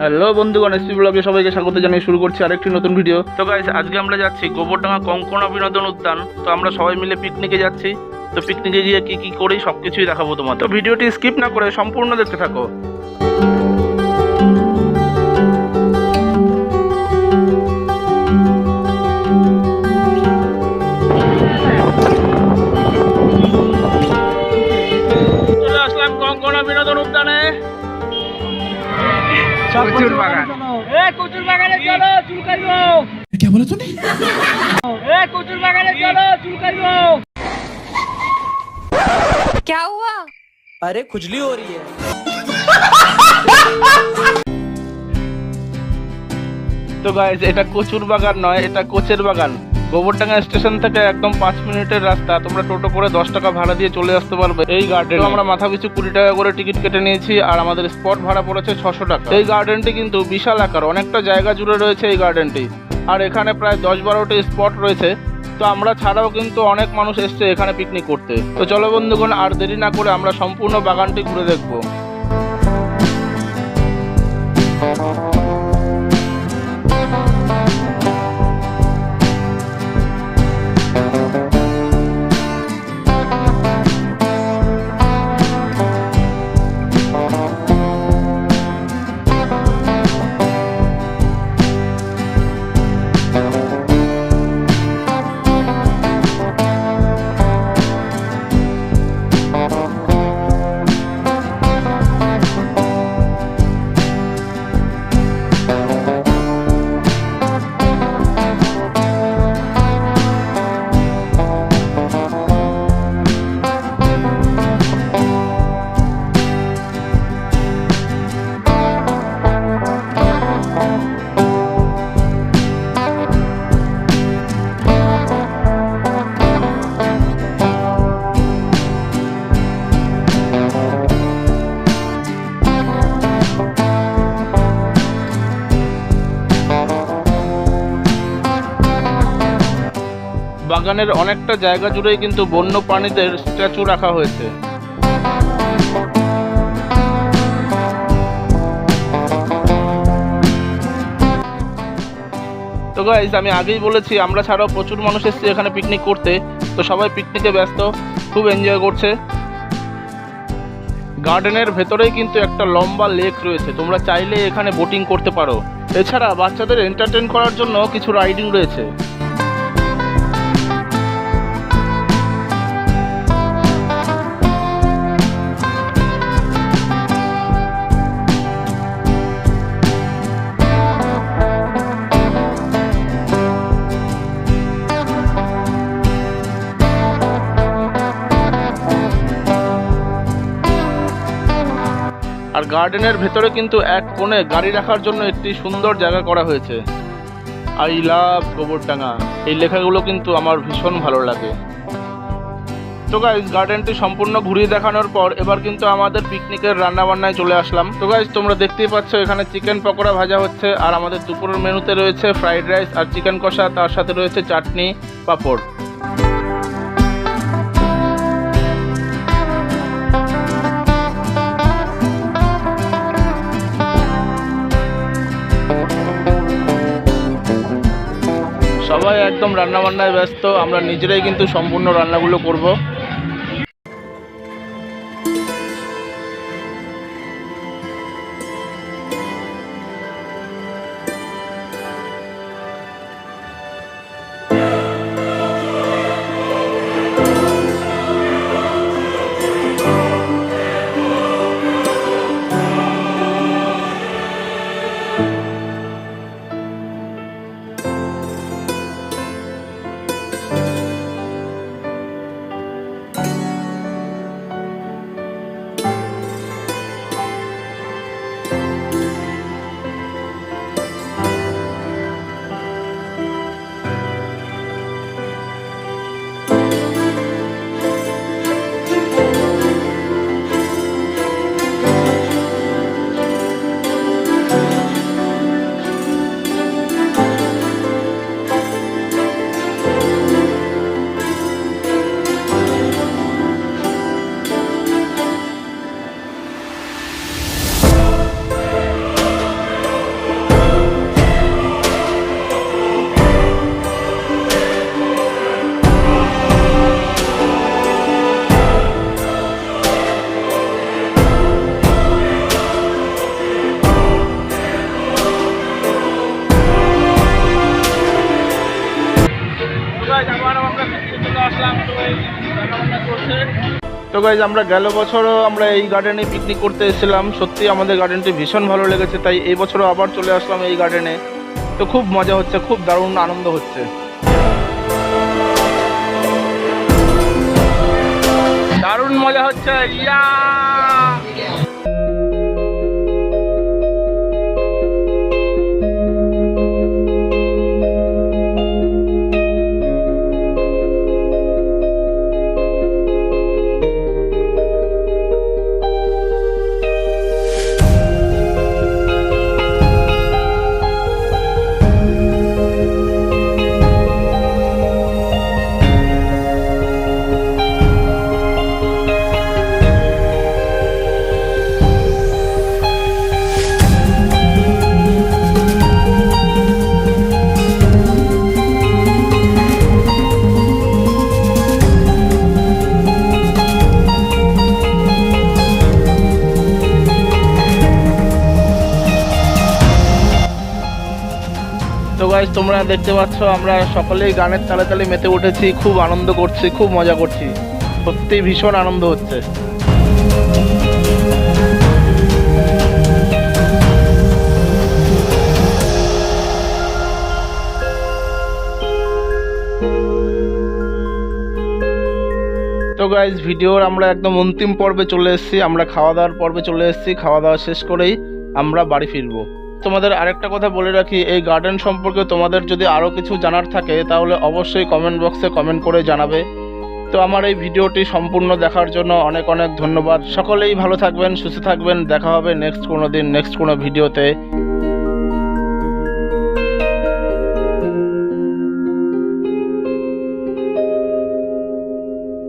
Hello বন্ধুগণ SP ব্লগে সবাইকে স্বাগত জানিয়ে শুরু করছি আরেকটি নতুন ভিডিও তো গাইস আজকে আমরা যাচ্ছি গোবরডাঙ্গা কঙ্কনা বিনোদন উদ্যান। তো আমরা সবাই মিলে পিকনিকে যাচ্ছি। তো পিকনিকে গিয়ে কি কি করি সবকিছুই দেখাবো তোমার তো ভিডিওটি স্কিপ না করে সম্পূর্ণ দেখতে থাকো। প্রচুর বাগান এ কচুর বাগানে চলো চুল কাটবো क्या बोला तूने এ কচুর বাগানে চলো চুল কাটবো क्या हुआ अरे खुजली हो रही है তো গাইজ এটা কচুর বাগান নয় এটা কোচের বাগান গোবরডাঙ্গা স্টেশন থেকে একদম পাঁচ মিনিটের রাস্তা। তোমরা টোটো করে দশ টাকা ভাড়া দিয়ে চলে আসতে পারবে। এই গার্ডেন আমরা মাথা পিছু কুড়ি টাকা করে টিকিট কেটে নিয়েছি আর আমাদের স্পট ভাড়া পড়েছে ছশো টাকা। এই গার্ডেনটি কিন্তু বিশাল আকার অনেকটা জায়গা জুড়ে রয়েছে এই গার্ডেনটি আর এখানে প্রায় দশ বারোটি স্পট রয়েছে। তো আমরা ছাড়াও কিন্তু অনেক মানুষ এসছে এখানে পিকনিক করতে। তো চলো বন্ধুগণ আর দেরি না করে আমরা সম্পূর্ণ বাগানটি ঘুরে দেখব। বাগানের অনেকটা জায়গা জুড়েই কিন্তু বন্য প্রাণীদের স্ট্যাচু রাখা হয়েছে। তো গাইজ আমি আগেই বলেছি, আমরা ছাড়াও প্রচুর মানুষ এসেছে এখানে পিকনিক করতে। তো সবাই পিকনিকে ব্যস্ত, খুব এনজয় করছে। গার্ডেনের ভেতরেই কিন্তু একটা লম্বা লেক রয়েছে। তোমরা চাইলে এখানে বোটিং করতে পারো। এছাড়া বাচ্চাদের এন্টারটেন করার জন্য কিছু রাইডিং রয়েছে। আর গার্ডেনের ভেতরে কিন্তু এক কোণে গাড়ি রাখার জন্য একটি সুন্দর জায়গা করা হয়েছে। I love Gobardanga. এই লেখাগুলো কিন্তু আমার ভীষণ ভালো লাগে। তো গাইজ গার্ডেনটি সম্পূর্ণ ঘুরিয়ে দেখানোর পর এবার কিন্তু আমাদের পিকনিকের রান্না বান্নায় চলে আসলাম। তো গাইজ তোমরা দেখতেই পাচ্ছ এখানে চিকেন পকোড়া ভাজা হচ্ছে আর আমাদের দুপুরের মেনুতে রয়েছে ফ্রাইড রাইস আর চিকেন কষা, তার সাথে রয়েছে চাটনি, পাঁপড়। সবাই একদম রান্নাবান্নায় ব্যস্ত আমরা নিজেরাই কিন্তু সম্পূর্ণ রান্নাগুলো করব। তো গাইজ আমরা গেল বছরও আমরা এই গার্ডেনে পিকনিক করতে এসেছিলাম। সত্যি আমাদের গার্ডেনটি ভীষণ ভালো লেগেছে, তাই এই বছরও আবার চলে আসলাম এই গার্ডেনে তো খুব মজা হচ্ছে, খুব দারুণ আনন্দ হচ্ছে। দারুণ মজা হচ্ছে, ইয়া! গাইজ তোমরা দেখতে পাচ্ছ, আমরা সকলেই গানের তালে তালে মেতে উঠেছি, খুব আনন্দ করছি, খুব মজা করছি। সত্যি ভীষণ আনন্দ হচ্ছে। তো গাইজ ভিডিওর আমরা একদম অন্তিম পর্বে চলে এসেছি, আমরা খাওয়া দাওয়ার পর্বে চলে এসেছি, খাওয়া দাওয়া শেষ করেই আমরা বাড়ি ফিরবো। তোমাদের আরেকটা কথা বলে রাখি, এই গার্ডেন সম্পর্কে তোমাদের যদি আরও কিছু জানার থাকে, তাহলে অবশ্যই কমেন্ট বক্সে কমেন্ট করে জানাবে। তো আমার এই ভিডিওটি সম্পূর্ণ দেখার জন্য অনেক অনেক ধন্যবাদ। সকলেই ভালো থাকবেন, সুস্থ থাকবেন, দেখা হবে নেক্সট কোনো দিন নেক্সট কোনো ভিডিওতে।